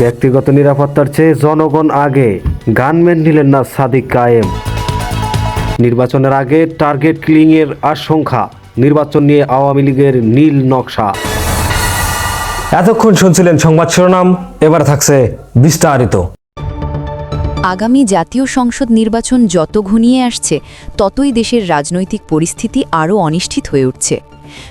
ব্যক্তিগত নিরাপত্তার চেয়ে জনগণ আগে। গানম্যান নিলেন না সাদিক কায়েম। নির্বাচনের আগে টার্গেট কিলিংয়ের আশঙ্কা নির্বাচন নিয়ে আওয়ামী লীগের নীল নকশা। এতক্ষণ শুনছিলেন সংবাদ শিরোনাম এবার থাকছে বিস্তারিত। আগামী জাতীয় সংসদ নির্বাচন যত ঘনিয়ে আসছে ততই দেশের রাজনৈতিক পরিস্থিতি আরও অনিশ্চিত হয়ে উঠছে।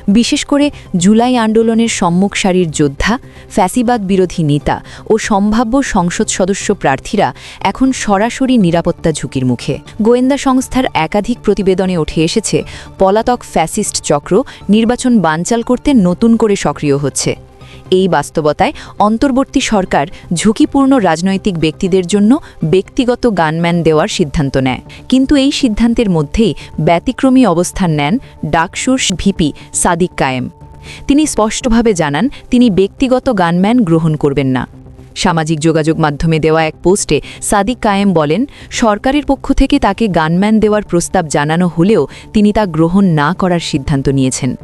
বিশেষ করে জুলাই আন্দোলনের সম্মুখ সারির যোদ্ধা, ফ্যাসিবাদ বিরোধী নেতা ও সম্ভাব্য সংসদ সদস্য প্রার্থীরা এখন সরাসরি নিরাপত্তা ঝুঁকির মুখে। গোয়েন্দা সংস্থার একাধিক প্রতিবেদনে উঠে এসেছে, পলাতক ফ্যাসিস্ট চক্র নির্বাচন বানচাল করতে নতুন করে সক্রিয় হচ্ছে। এই বাস্তবতায় অন্তর্বর্তী সরকার ঝুঁকিপূর্ণ রাজনৈতিক ব্যক্তিদের জন্য ব্যক্তিগত গানম্যান দেওয়ার সিদ্ধান্ত নেয়। কিন্তু এই সিদ্ধান্তের মধ্যেই ব্যতিক্রমী অবস্থান নেন ডাকসুর ভিপি সাদিক কায়েম। তিনি স্পষ্টভাবে জানান, তিনি ব্যক্তিগত গানম্যান গ্রহণ করবেন না। সামাজিক যোগাযোগ মাধ্যমে দেওয়া এক পোস্টে সাদিক কায়েম বলেন, সরকারের পক্ষ থেকে তাকে গানম্যান দেওয়ার প্রস্তাব জানানো হলেও তিনি তা গ্রহণ না করার সিদ্ধান্ত নিয়েছেন।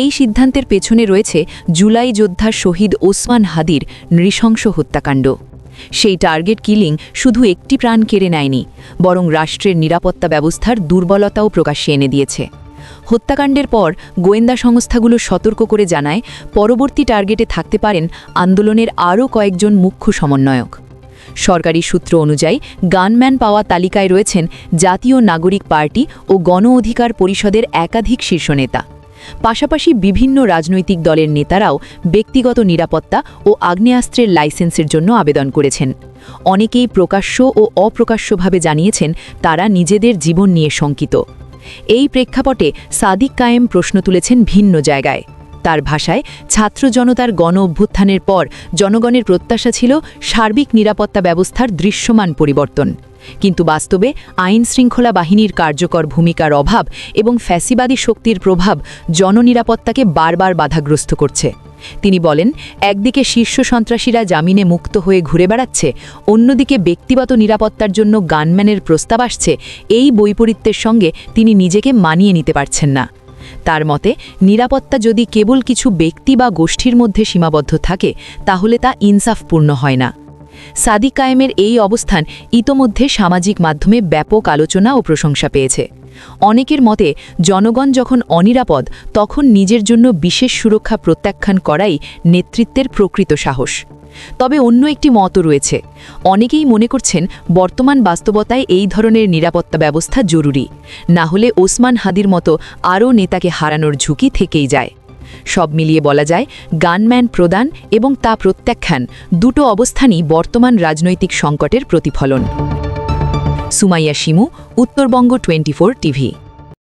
এই সিদ্ধান্তের পেছনে রয়েছে জুলাই যোদ্ধা শহীদ ওসমান হাদির নৃশংস হত্যাকাণ্ড। সেই টার্গেট কিলিং শুধু একটি প্রাণ কেড়ে নেয়নি, বরং রাষ্ট্রের নিরাপত্তা ব্যবস্থার দুর্বলতাও প্রকাশ্যে এনে দিয়েছে। হত্যাকাণ্ডের পর গোয়েন্দা সংস্থাগুলো সতর্ক করে জানায়, পরবর্তী টার্গেটে থাকতে পারেন আন্দোলনের আরও কয়েকজন মুখ্য সমন্বয়ক। সরকারি সূত্র অনুযায়ী, গানম্যান পাওয়া তালিকায় রয়েছেন জাতীয় নাগরিক পার্টি ও গণ অধিকার পরিষদের একাধিক শীর্ষ নেতা। পাশাপাশি বিভিন্ন রাজনৈতিক দলের নেতারাও ব্যক্তিগত নিরাপত্তা ও আগ্নেয়াস্ত্রের লাইসেন্সের জন্য আবেদন করেছেন। অনেকেই প্রকাশ্য ও অপ্রকাশ্যভাবে জানিয়েছেন তারা নিজেদের জীবন নিয়ে শঙ্কিত। এই প্রেক্ষাপটে সাদিক কায়েম প্রশ্ন তুলেছেন ভিন্ন জায়গায়। তার ভাষায়, ছাত্র জনতার গণ অভ্যুত্থানের পর জনগণের প্রত্যাশা ছিল সার্বিক নিরাপত্তা ব্যবস্থার দৃশ্যমান পরিবর্তন। কিন্তু বাস্তবে আইন শৃঙ্খলা বাহিনীর কার্যকর ভূমিকার অভাব এবং ফ্যাসিবাদী শক্তির প্রভাব জননিরাপত্তাকে বারবার বাধাগ্রস্ত করছে। তিনি বলেন, একদিকে শীর্ষ সন্ত্রাসীরা জামিনে মুক্ত হয়ে ঘুরে বেড়াচ্ছে, অন্যদিকে ব্যক্তিগত নিরাপত্তার জন্য গানম্যানের প্রস্তাব আসছে, এই বৈপরীত্যের সঙ্গে তিনি নিজেকে মানিয়ে নিতে পারছেন না। তার মতে, নিরাপত্তা যদি কেবল কিছু ব্যক্তি বা গোষ্ঠীর মধ্যে সীমাবদ্ধ থাকে, তাহলে তা ইনসাফপূর্ণ হয় না। সাদিক কায়েমের এই অবস্থান ইতোমধ্যে সামাজিক মাধ্যমে ব্যাপক আলোচনা ও প্রশংসা পেয়েছে। অনেকের মতে, জনগণ যখন অনিরাপদ, তখন নিজের জন্য বিশেষ সুরক্ষা প্রত্যাখ্যান করাই নেতৃত্বের প্রকৃত সাহস। তবে অন্য একটি মতও রয়েছে। অনেকেই মনে করছেন, বর্তমান বাস্তবতায় এই ধরনের নিরাপত্তা ব্যবস্থা জরুরি। না হলে ওসমান হাদির মতো আরও নেতাকে হারানোর ঝুঁকি থেকেই যায়। সব মিলিয়ে বলা যায় গানম্যান প্রদান এবং তা প্রত্যাখ্যান দুটো অবস্থানই বর্তমান রাজনৈতিক সংকটের প্রতিফলন। Sumaiya Shimu, Uttarbanga twenty TV.